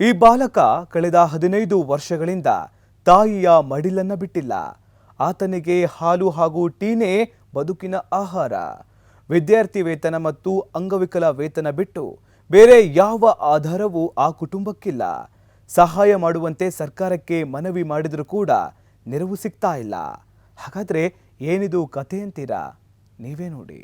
ಈ ಬಾಲಕ ಕಳೆದ ಹದಿನೈದು ವರ್ಷಗಳಿಂದ ತಾಯಿಯ ಮಡಿಲನ್ನ ಬಿಟ್ಟಿಲ್ಲ. ಆತನಿಗೆ ಹಾಲು ಹಾಗೂ ಟೀನೇ ಬದುಕಿನ ಆಹಾರ. ವಿದ್ಯಾರ್ಥಿ ವೇತನ ಮತ್ತು ಅಂಗವಿಕಲ ವೇತನ ಬಿಟ್ಟು ಬೇರೆ ಯಾವ ಆಧಾರವೂ ಆ ಕುಟುಂಬಕ್ಕಿಲ್ಲ. ಸಹಾಯ ಮಾಡುವಂತೆ ಸರ್ಕಾರಕ್ಕೆ ಮನವಿ ಮಾಡಿದರೂ ಕೂಡ ನೆರವು ಸಿಗ್ತಾ ಇಲ್ಲ. ಹಾಗಾದ್ರೆ ಏನಿದು ಕಥೆ ಅಂತೀರಾ ನೀವೇ ನೋಡಿ.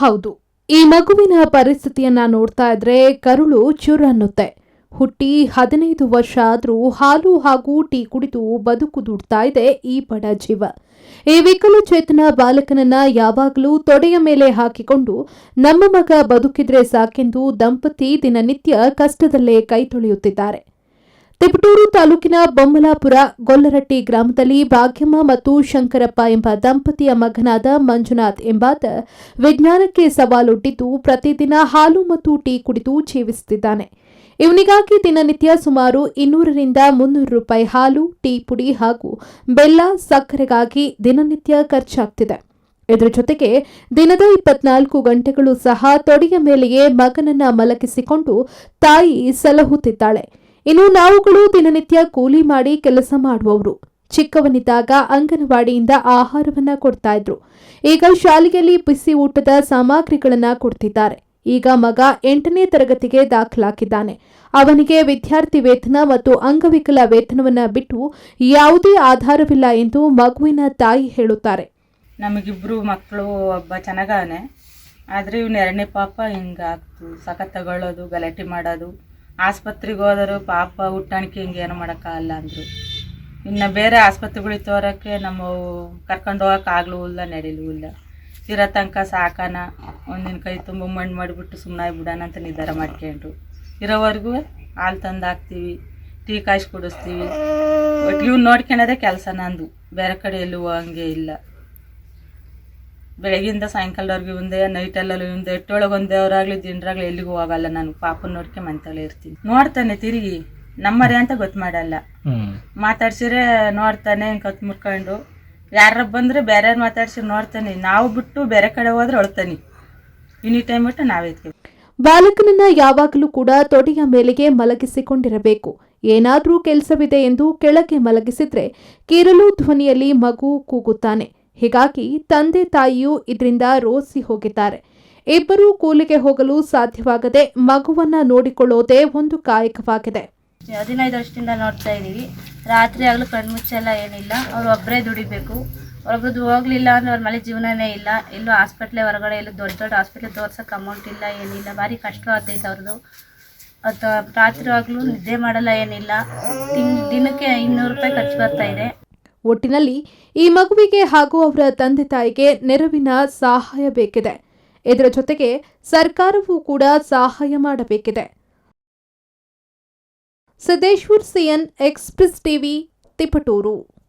ಹೌದು. ಈ ಮಗುವಿನ ಪರಿಸ್ಥಿತಿಯನ್ನ ನೋಡ್ತಾ ಇದ್ರೆ ಕರುಳು ಚುರನ್ನುತ್ತೆ. ಹುಟ್ಟಿ ಹದಿನೈದು ವರ್ಷ ಆದರೂ ಹಾಲು ಹಾಗೂ ಟೀ ಕುಡಿದು ಬದುಕು ದುಡ್ತಾ ಇದೆ ಈ ಬಡ ಜೀವ. ಈ ವಿಕಲಚೇತನ ಬಾಲಕನನ್ನ ಯಾವಾಗಲೂ ತೊಡೆಯ ಮೇಲೆ ಹಾಕಿಕೊಂಡು ನಮ್ಮ ಮಗ ಬದುಕಿದ್ರೆ ಸಾಕೆಂದು ದಂಪತಿ ದಿನನಿತ್ಯ ಕಷ್ಟದಲ್ಲೇ ಕೈ ತೊಳೆಯುತ್ತಿದ್ದಾರೆ. ತಿಪಟೂರು ತಾಲೂಕಿನ ಬೊಮ್ಮಲಾಪುರ ಗೊಲ್ಲರಟ್ಟಿ ಗ್ರಾಮದಲ್ಲಿ ಭಾಗ್ಯಮ್ಮ ಮತ್ತು ಶಂಕರಪ್ಪ ಎಂಬ ದಂಪತಿಯ ಮಗನಾದ ಮಂಜುನಾಥ್ ಎಂಬಾತ ವಿಜ್ಞಾನಕ್ಕೆ ಸವಾಲೊಡ್ಡಿದ್ದು ಪ್ರತಿದಿನ ಹಾಲು ಮತ್ತು ಟೀ ಕುಡಿದು ಜೀವಿಸುತ್ತಿದ್ದಾನೆ. ಇವನಿಗಾಗಿ ದಿನನಿತ್ಯ ಸುಮಾರು ಇನ್ನೂರರಿಂದ ಮುನ್ನೂರು ರೂಪಾಯಿ ಹಾಲು, ಟೀ ಪುಡಿ ಹಾಗೂ ಬೆಲ್ಲ ಸಕ್ಕರೆಗಾಗಿ ದಿನನಿತ್ಯ ಖರ್ಚಾಗ್ತಿದೆ. ಇದರ ಜೊತೆಗೆ ದಿನದ ಇಪ್ಪತ್ನಾಲ್ಕು ಗಂಟೆಗಳು ಸಹ ತೊಡೆಯ ಮೇಲೆಯೇ ಮಗನನ್ನ ಮಲಗಿಸಿಕೊಂಡು ತಾಯಿ ಸಲಹುತ್ತಿದ್ದಾಳೆ. ಇನ್ನು ನಾವುಗಳು ದಿನನಿತ್ಯ ಕೂಲಿ ಮಾಡಿ ಕೆಲಸ ಮಾಡುವವರು. ಚಿಕ್ಕವನಿದ್ದಾಗ ಅಂಗನವಾಡಿಯಿಂದ ಆಹಾರವನ್ನ ಕೊಡ್ತಾ ಇದ್ರು. ಈಗ ಶಾಲೆಯಲ್ಲಿ ಬಿಸಿ ಊಟದ ಸಾಮಗ್ರಿಗಳನ್ನ ಕೊಡ್ತಿದ್ದಾರೆ. ಈಗ ಮಗ ಎಂಟನೇ ತರಗತಿಗೆ ದಾಖಲಾಗಿದ್ದಾನೆ. ಅವನಿಗೆ ವಿದ್ಯಾರ್ಥಿ ವೇತನ ಮತ್ತು ಅಂಗವಿಕಲ ವೇತನವನ್ನ ಬಿಟ್ಟು ಯಾವುದೇ ಆಧಾರವಿಲ್ಲ ಎಂದು ಮಗುವಿನ ತಾಯಿ ಹೇಳುತ್ತಾರೆ. ನಮಗಿಬ್ರು ಮಕ್ಕಳು ಒಬ್ಬ ಚೆನ್ನಾಗಾನೆ. ಆದರೆ ಇವ್ನ ಎರಡನೇ ಪಾಪ ಹಿಂಗಾಗ್ತು. ಸಖತ್ ತಗೊಳ್ಳೋದು ಗಲಾಟೆ ಮಾಡೋದು. ಆಸ್ಪತ್ರೆಗೆ ಹೋದರು ಪಾಪ ಹುಟ್ಟಾಣಿಕೆ ಹಿಂಗೆ ಏನು ಮಾಡೋಕ್ಕಾಗಲ್ಲ ಅಂದರು. ಇನ್ನು ಬೇರೆ ಆಸ್ಪತ್ರೆಗಳಿಗೆ ತೋರೋಕ್ಕೆ ನಮ್ಮ ಕರ್ಕೊಂಡು ಹೋಗೋಕೆ ಆಗ್ಲೂ ಇಲ್ಲ, ನಡೀಲೂ ಇಲ್ಲ. ಇರೋ ತನಕ ಸಾಕಾನ. ಒಂದಿನ ಕೈ ತುಂಬ ಮಣ್ಣು ಮಾಡಿಬಿಟ್ಟು ಸುಮ್ಮನಾಗಿ ಬಿಡೋಣ ಅಂತ ನಿರ್ಧಾರ ಮಾಡ್ಕೊಂಡ್ರು. ಇರೋವರೆಗೂ ಹಾಲು ತಂದು ಹಾಕ್ತೀವಿ, ಟೀ ಕಾಯಿಸಿ ಕುಡಿಸ್ತೀವಿ. ಒಟ್ಟು ಇವ್ನು ನೋಡ್ಕೊಳೋದೇ ಕೆಲಸ ನಂದು. ಬೇರೆ ಕಡೆ ಎಲ್ಲೂ ಹಂಗೆ ಇಲ್ಲ. ಬೆಳಗಿಂದ ಸಾಯಂಕಾಲದವರೆಗೂ ಒಂದೇ ನೈಟಲ್ಲೂ ಒಂದೆ ಎಟ್ಟೊಳಗೆ ಒಂದೇ ಅವರಾಗ್ಲಿ ದಿನರಾಗ್ಲಿ ಎಲ್ಲಿಗೂ ಹೋಗಲ್ಲ. ನಾನು ಪಾಪನ ನೋಡ್ಕೆ ಮಂತಲ್ಲೇ ಇರ್ತೀನಿ. ನೋಡ್ತಾನೆ ತಿರುಗಿ. ನಮ್ಮರೇ ಅಂತ ಗೊತ್ತು ಮಾಡಲ್ಲ ಮಾತಾಡ್ಸಿದ್ರೆ ನೋಡ್ತಾನೆ ಕತ್ ಮುರ್ಕೊಂಡು. ಯಾರ ಬಂದ್ರೆ ಬೇರೆ ಮಾತಾಡ್ಸಿ ನೋಡ್ತಾನೆ. ನಾವು ಬಿಟ್ಟು ಬೇರೆ ಕಡೆ ಹೋದ್ರೆ ಹೊಳ್ತಾನೆ. ಎನಿ ಟೈಮ್ ಬಿಟ್ಟು ನಾವೇ ಬಾಲಕನನ್ನ ಯಾವಾಗಲೂ ಕೂಡ ತೊಡೆಯ ಮೇಲೆಗೆ ಮಲಗಿಸಿಕೊಂಡಿರಬೇಕು. ಏನಾದರೂ ಕೆಲಸವಿದೆ ಎಂದು ಕೆಳಗೆ ಮಲಗಿಸಿದ್ರೆ ಕೀರಲು ಧ್ವನಿಯಲ್ಲಿ ಮಗು ಕೂಗುತ್ತಾನೆ. ಹೀಗಾಗಿ ತಂದೆ ತಾಯಿಯೂ ಇದರಿಂದ ರೋಸಿ ಹೋಗಿದ್ದಾರೆ. ಇಬ್ಬರೂ ಕೂಲಿಗೆ ಹೋಗಲು ಸಾಧ್ಯವಾಗದೆ ಮಗುವನ್ನ ನೋಡಿಕೊಳ್ಳೋದೇ ಒಂದು ಕಾಯಕವಾಗಿದೆ. ಹದಿನೈದು ವರ್ಷದಿಂದ ನೋಡ್ತಾ ಇದ್ದೀವಿ. ರಾತ್ರಿ ಆಗಲೂ ಕಣ್ಮುಚ್ಚೆಲ್ಲ ಏನಿಲ್ಲ. ಅವ್ರು ಒಬ್ಬರೇ ದುಡಿಬೇಕು. ಹೊರಗದು ಹೋಗ್ಲಿಲ್ಲ ಅಂದ್ರೆ ಅವ್ರ ಮನೆ ಜೀವನನೇ ಇಲ್ಲ. ಎಲ್ಲೂ ಹಾಸ್ಪಿಟ್ಲೆ ಹೊರಗಡೆ, ಎಲ್ಲೂ ದೊಡ್ಡ ದೊಡ್ಡ ಹಾಸ್ಪಿಟ್ಲ್ ತೋರ್ಸೋಕೆ ಅಮೌಂಟ್ ಇಲ್ಲ, ಏನಿಲ್ಲ. ಭಾರಿ ಕಷ್ಟ ಆಗ್ತೈತೆ ಅವ್ರದ್ದು. ಅಥವಾ ರಾತ್ರಿ ಆಗಲೂ ನಿದ್ದೆ ಮಾಡಲ್ಲ ಏನಿಲ್ಲ. ತಿಂಗ್, ದಿನಕ್ಕೆ ಇನ್ನೂರು ರೂಪಾಯಿ ಖರ್ಚು ಬರ್ತಾ ಇದೆ. ಒಟ್ಟಿನಲ್ಲಿ ಈ ಮಗುವಿಗೆ ಹಾಗೂ ಅವರ ತಂದೆ ತಾಯಿಗೆ ನೆರವಿನ ಸಹಾಯ ಬೇಕಿದೆ. ಇದರ ಜೊತೆಗೆ ಸರ್ಕಾರವೂ ಕೂಡ ಸಹಾಯ ಮಾಡಬೇಕಿದೆ. Siddeshwar CN express TV Tiptur.